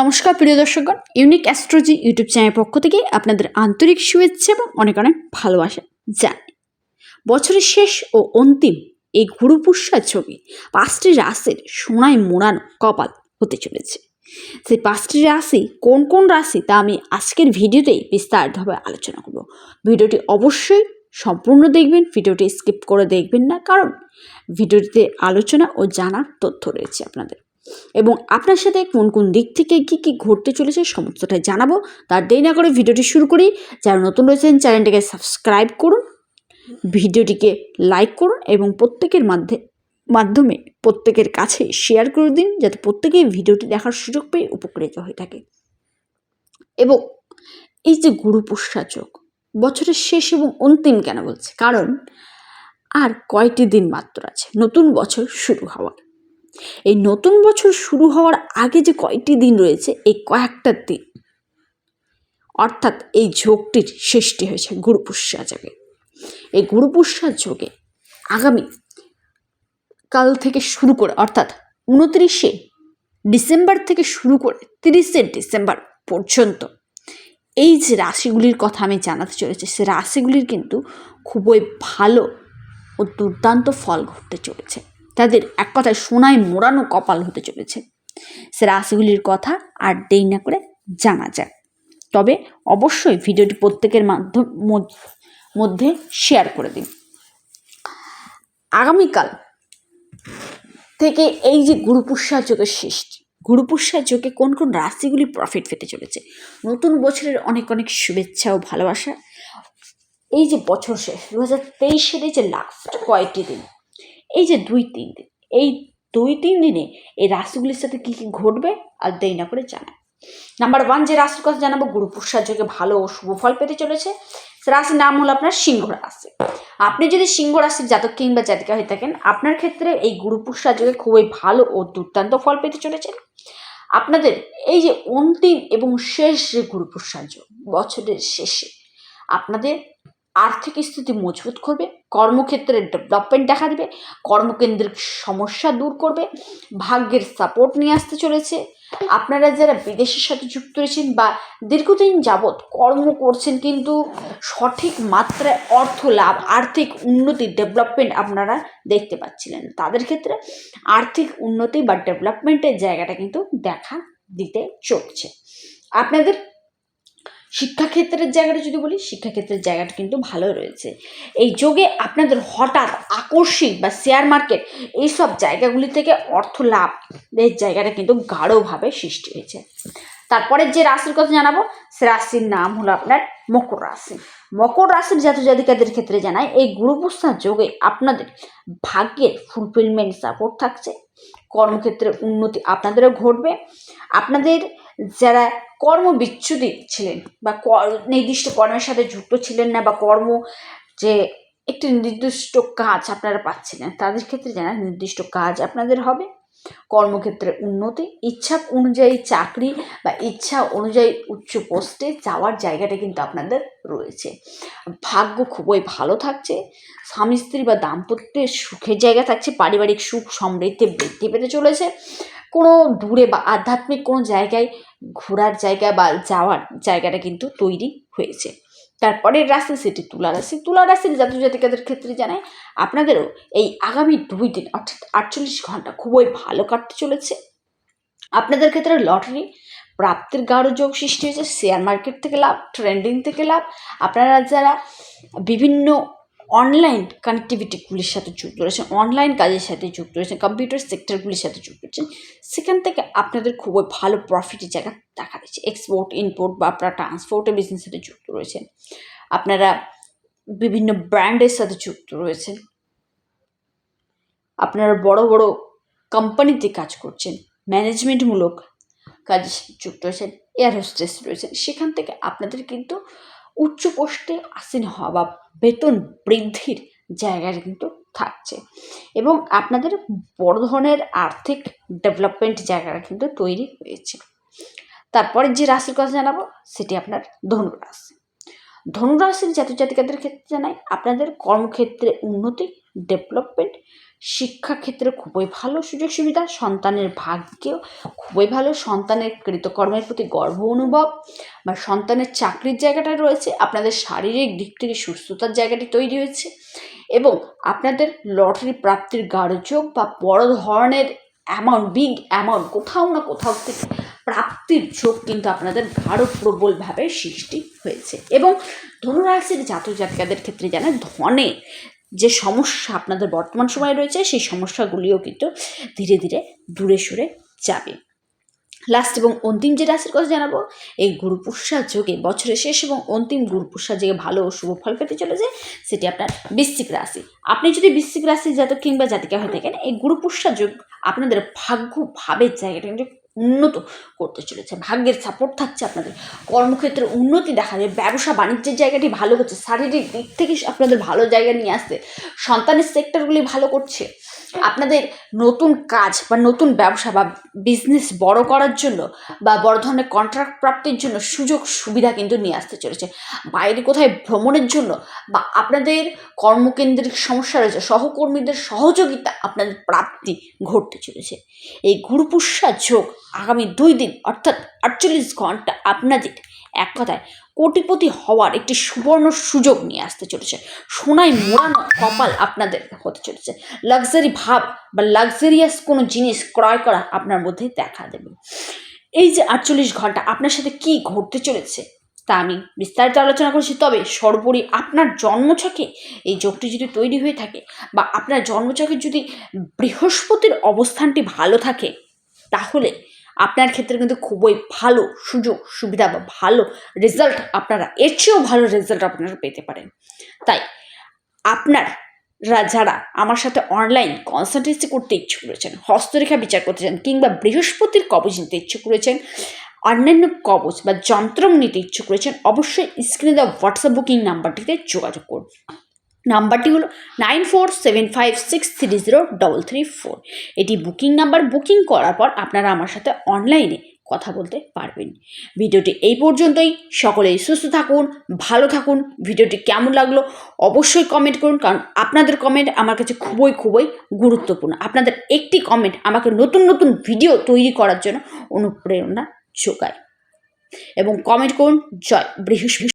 নমস্কার, প্রিয় দর্শকগণ। Unique অ্যাস্ট্রোজি YouTube চ্যানেলের পক্ষ থেকে আপনাদের আন্তরিক শুভেচ্ছা এবং অনেক অনেক ভালোবাসা জানাই। বছরের শেষ ও অন্তিম এই গুরু পুষ্যার ছবি পাঁচটি রাশির সোনায় মোড়ানো কপাল হতে চলেছে। সেই পাঁচটি রাশি কোন কোন রাশি তা আমি আজকের ভিডিওতেই বিস্তারিতভাবে আলোচনা করব। ভিডিওটি অবশ্যই সম্পূর্ণ দেখবেন, ভিডিওটি স্কিপ করে দেখবেন না, কারণ ভিডিওটিতে আলোচনা ও জানার তথ্য রয়েছে আপনাদের। এবং আপনার সাথে কোন কোন দিক থেকে কী কী ঘটতে চলেছে সমস্তটাই জানাব। তার দেরি না করে ভিডিওটি শুরু করি। যারা নতুন রয়েছেন, চ্যানেলটিকে সাবস্ক্রাইব করুন। ভিডিওটিকে লাইক করুন এবং প্রত্যেকের মাধ্যমে মাধ্যমে প্রত্যেকের কাছে শেয়ার করে দিন, যাতে প্রত্যেকেই ভিডিওটি দেখার সুযোগ পেয়ে উপকৃত হয়ে থাকে। এবং এই যে গুরু পুষ্যাচক বছরের শেষ এবং অন্তিম কেন বলছে? কারণ আর কয়টি দিন মাত্র আছে? নতুন বছর শুরু হওয়ার। এই নতুন বছর শুরু হওয়ার আগে যে কয়টি দিন রয়েছে, এই কয়েকটা দিন। অর্থাৎ এই যোগটির সৃষ্টি হয়েছে গুরুপুষ্যা যোগে। এই গুরুপুষ্যা যোগে আগামী কাল থেকে শুরু করে, অর্থাৎ উনত্রিশে ডিসেম্বর থেকে শুরু করে তিরিশে ডিসেম্বর পর্যন্ত এই যে রাশিগুলির কথা আমি জানাতে চলেছি, সে রাশিগুলির কিন্তু খুবই ভালো ও দুর্দান্ত ফল ঘটতে চলেছে। তাদের এক কথায় সোনায় মোড়ানো কপাল হতে চলেছে। সে রাশিগুলির কথা আর দেরি না করে জানা যায় তবে অবশ্যই ভিডিওটি প্রত্যেকের মাধ্যম মধ্যে শেয়ার করে দিন। আগামীকাল থেকে এই যে গুরুপুষ্যা যোগের সৃষ্টি, গুরুপুষ্যা যোগে কোন কোন রাশিগুলি প্রফিট পেতে চলেছে, নতুন বছরের অনেক অনেক শুভেচ্ছা ও ভালোবাসা। এই যে বছর শেষ দু হাজার তেইশের এই যে লাস্ট কয়েকটি দিন এই যে দুই তিন দিন, এই দুই তিন দিনে এই রাশিগুলির সাথে কী কী ঘটবে আর দেরি না করে জানা নাম্বার ওয়ান যে রাশির কথা জানাব, গুরু পুষ্যার যোগে ভালো ও শুভ ফল পেতে চলেছে। রাশির নাম হলো আপনার সিংহ রাশি। আপনি যদি সিংহ রাশির জাতক কিংবা জাতিকা হয়ে থাকেন, আপনার ক্ষেত্রে এই গুরু পুষ্যার যোগে খুবই ভালো ও দুর্দান্ত ফল পেতে চলেছেন আপনাদের এই যে অন্তিম এবং শেষ যে গুরু পুষ্যার যোগ, বছরের শেষে আপনাদের আর্থিক স্থিতি মজবুত করবে। কর্মক্ষেত্রে ডেভেলপমেন্ট দেখা দেবে, কর্মকেন্দ্রিক সমস্যা দূর করবে, ভাগ্যের সাপোর্ট নিয়ে আসতে চলেছে। আপনারা যারা বিদেশের সাথে যুক্ত রয়েছেন বা দীর্ঘদিন যাবৎ কর্ম করছেন কিন্তু সঠিক মাত্রায় অর্থ লাভ, আর্থিক উন্নতি ডেভেলপমেন্ট আপনারা দেখতে পাচ্ছিলেন। তাদের ক্ষেত্রে আর্থিক উন্নতি বা ডেভেলপমেন্টের জায়গাটা কিন্তু দেখা দিতে চলছে। আপনাদের শিক্ষাক্ষেত্রের জায়গাটা যদি বলি, শিক্ষাক্ষেত্রের জায়গাটা কিন্তু ভালো রয়েছে। এই যোগে আপনাদের হঠাৎ আকস্মিক বা শেয়ার মার্কেট এইসব জায়গাগুলি থেকে অর্থ লাভ, এর জায়গাটা কিন্তু গাঢ়ভাবে সৃষ্টি হয়েছে। তারপরে যে রাশির কথা জানাব, সে রাশির নাম হলো আপনার মকর রাশি। মকর রাশির জাত জাতিকাদের ক্ষেত্রে জানায় এই গুরুপুস্তার যোগে আপনাদের ভাগ্যের ফুলফিলমেন্ট সাপোর্ট থাকছে। কর্মক্ষেত্রে উন্নতি আপনাদেরও ঘটবে। আপনাদের যারা কর্মবিচ্যুতি ছিলেন বা নির্দিষ্ট কর্মের সাথে যুক্ত ছিলেন না বা কর্ম যে একটি নির্দিষ্ট কাজ আপনারা পাচ্ছিলেন, তাদের ক্ষেত্রে জানা নির্দিষ্ট কাজ আপনাদের হবে। কর্মক্ষেত্রে উন্নতি, ইচ্ছা অনুযায়ী চাকরি বা ইচ্ছা অনুযায়ী উচ্চ পোস্টে যাওয়ার জায়গাটা কিন্তু আপনাদের রয়েছে। ভাগ্য খুবই ভালো থাকছে, স্বামী স্ত্রী বা দাম্পত্যের সুখের জায়গা থাকছে, পারিবারিক সুখ সমৃদ্ধি বৃদ্ধি পেতে চলেছে। কোনো দূরে বা আধ্যাত্মিক কোনো জায়গায় ঘোরার জায়গা বা যাওয়ার জায়গাটা কিন্তু তৈরি হয়েছে। তারপরে রাশি সেটি, তুলা রাশি। তুলা রাশির জাতক জাতিকাদের ক্ষেত্রে জানায় আপনাদেরও এই আগামী দুই দিন, অর্থাৎ আটচল্লিশ ঘণ্টা খুবই ভালো কাটতে চলেছে। আপনাদের ক্ষেত্রে লটারি, প্রাপ্তির গাঢ় যোগ সৃষ্টি হয়েছে, শেয়ার মার্কেট থেকে লাভ, ট্রেন্ডিং থেকে লাভ। আপনারা যারা বিভিন্ন অনলাইন কানেক্টিভিটিগুলির সাথে যুক্ত রয়েছেন অনলাইন কাজের সাথে যুক্ত রয়েছেন কম্পিউটার সেক্টরগুলির সাথে যুক্ত রয়েছেন, সেখান থেকে আপনাদের খুবই ভালো প্রফিটের জায়গা দেখা দিচ্ছে। এক্সপোর্ট ইম্পোর্ট বা আপনারা ট্রান্সপোর্টের বিজনেসের সাথে যুক্ত রয়েছেন। আপনারা বিভিন্ন ব্র্যান্ডের সাথে যুক্ত রয়েছেন। আপনারা বড় বড় কোম্পানিতে কাজ করছেন ম্যানেজমেন্টমূলক কাজে যুক্ত রয়েছেন এয়ার হোস্টেস রয়েছেন, সেখান থেকে আপনাদের কিন্তু উচ্চ পোস্টে আসীন হওয়া বা বেতন বৃদ্ধির জায়গাটা কিন্তু থাকছে। এবং আপনাদের বড় ধরনের আর্থিক ডেভেলপমেন্ট জায়গাটা কিন্তু তৈরি হয়েছে। তারপরে যে রাশির কথা জানাব, সেটি আপনার ধনু রাশি ধনুরাশির জাতক জাতিকাদের ক্ষেত্রে জানাই, আপনাদের কর্মক্ষেত্রে উন্নতি ডেভেলপমেন্ট শিক্ষাক্ষেত্রে খুবই ভালো সুযোগ সুবিধা, সন্তানের ভাগ্যেও খুবই ভালো, সন্তানের কৃতকর্মের প্রতি গর্ব অনুভব, বা সন্তানের চাকরির জায়গাটা রয়েছে, আপনাদের শারীরিক দিক থেকে সুস্থতার জায়গাটি তৈরি হয়েছে, এবং আপনাদের লটারি প্রাপ্তির যোগ বা বড় ধরনের অ্যামাউন্ট বিগ অ্যামাউন্ট কোথাও না কোথাও থেকে প্রাপ্তির যোগ কিন্তু আপনাদের গাঢ় প্রবলভাবে সৃষ্টি হয়েছে। এবং ধনুরাশির জাতক জাতিকাদের ক্ষেত্রে জানা ধনে যে সমস্যা আপনাদের বর্তমান সময়ে রয়েছে, সেই সমস্যাগুলিও কিন্তু ধীরে ধীরে দূরে সরে যাবে। লাস্ট এবং অন্তিম যে রাশির কথা জানাব, এই গুরুপুষা যোগে বছরের শেষ এবং অন্তিম গুরুপুষা যোগে ভালো ও শুভ ফল পেতে চলেছে, সেটি আপনার বৃশ্চিক রাশি। আপনি যদি বৃশ্চিক রাশির জাতক কিংবা জাতিকা হয়ে থাকেন, এই গুরুপুষা যোগ আপনাদের ভাগ্য ভাবের জায়গাটা কিন্তু উন্নত করতে চলেছে ভাগ্যের সাপোর্ট থাকছে আপনাদের। কর্মক্ষেত্রে উন্নতি দেখা যায়, ব্যবসা, বাণিজ্যের জায়গাটি ভালো হচ্ছে শারীরিক দিক থেকে আপনাদের ভালো জায়গা নিয়ে আসছে। সন্তানের সেক্টরগুলি ভালো করছে। আপনাদের নতুন কাজ বা নতুন ব্যবসা বা বিজনেস বড় করার জন্য বা বড় ধরনের কন্ট্রাক্ট প্রাপ্তির জন্য সুযোগ সুবিধা কিন্তু নিয়ে আসতে চলেছে। বাইরে কোথায় ভ্রমণের জন্য বা আপনাদের কর্মকেন্দ্রিক সমস্যা রয়েছে, সহকর্মীদের সহযোগিতা আপনাদের প্রাপ্তি ঘটতে চলেছে। এই গুরুপুষ্যা যোগ আগামী দুই দিন অর্থাৎ আটচল্লিশ ঘণ্টা আপনাদের এক কথায় কোটিপতি হওয়ার একটি সুবর্ণ সুযোগ নিয়ে আসতে চলেছে। সোনায় মোড়ানো কপাল আপনাদের হতে চলেছে। লাক্সারি ভাব বা লাক্সারিয়াস কোনো জিনিস ক্রয় করা আপনার মধ্যে দেখা দেবে। এই যে আটচল্লিশ ঘণ্টা আপনার সাথে কি ঘটতে চলেছে তা আমি বিস্তারিত আলোচনা করেছি। তবে সর্বোপরি আপনার জন্মছকে এই যোগটি যদি তৈরি হয়ে থাকে বা আপনার জন্মছকে যদি বৃহস্পতির অবস্থানটি ভালো থাকে, তাহলে আপনার ক্ষেত্রে কিন্তু খুবই ভালো সুযোগ, সুবিধা বা ভালো রেজাল্ট আপনারা, এর চেয়েও ভালো রেজাল্ট আপনারা পেতে পারেন। তাই আপনারা যারা আমার সাথে অনলাইন কনসালটেন্সি করতে ইচ্ছুক রয়েছেন, হস্তরেখা বিচার করতে চান কিংবা বৃহস্পতির কবচ নিতে ইচ্ছুক রয়েছেন, অন্যান্য কবচ বা যন্ত্র নিতে ইচ্ছুক রয়েছেন, অবশ্যই স্ক্রিনে দেওয়া হোয়াটসঅ্যাপ বুকিং নাম্বারটিতে যোগাযোগ করুন। নাম্বারটি হলো nine four seven five six three zero double three four এটি বুকিং নাম্বার বুকিং করার পর আপনারা আমার সাথে অনলাইনে কথা বলতে পারবেন। ভিডিওটি এই পর্যন্তই। সকলেই সুস্থ থাকুন, ভালো থাকুন। ভিডিওটি কেমন লাগল অবশ্যই কমেন্ট করুন, কারণ আপনাদের কমেন্ট আমার কাছে খুবই খুবই গুরুত্বপূর্ণ। আপনাদের একটি কমেন্ট আমাকে নতুন নতুন ভিডিও তৈরি করার জন্য অনুপ্রেরণা যোগায়। এবং কমেন্ট করুন, জয় বৃহস্পতি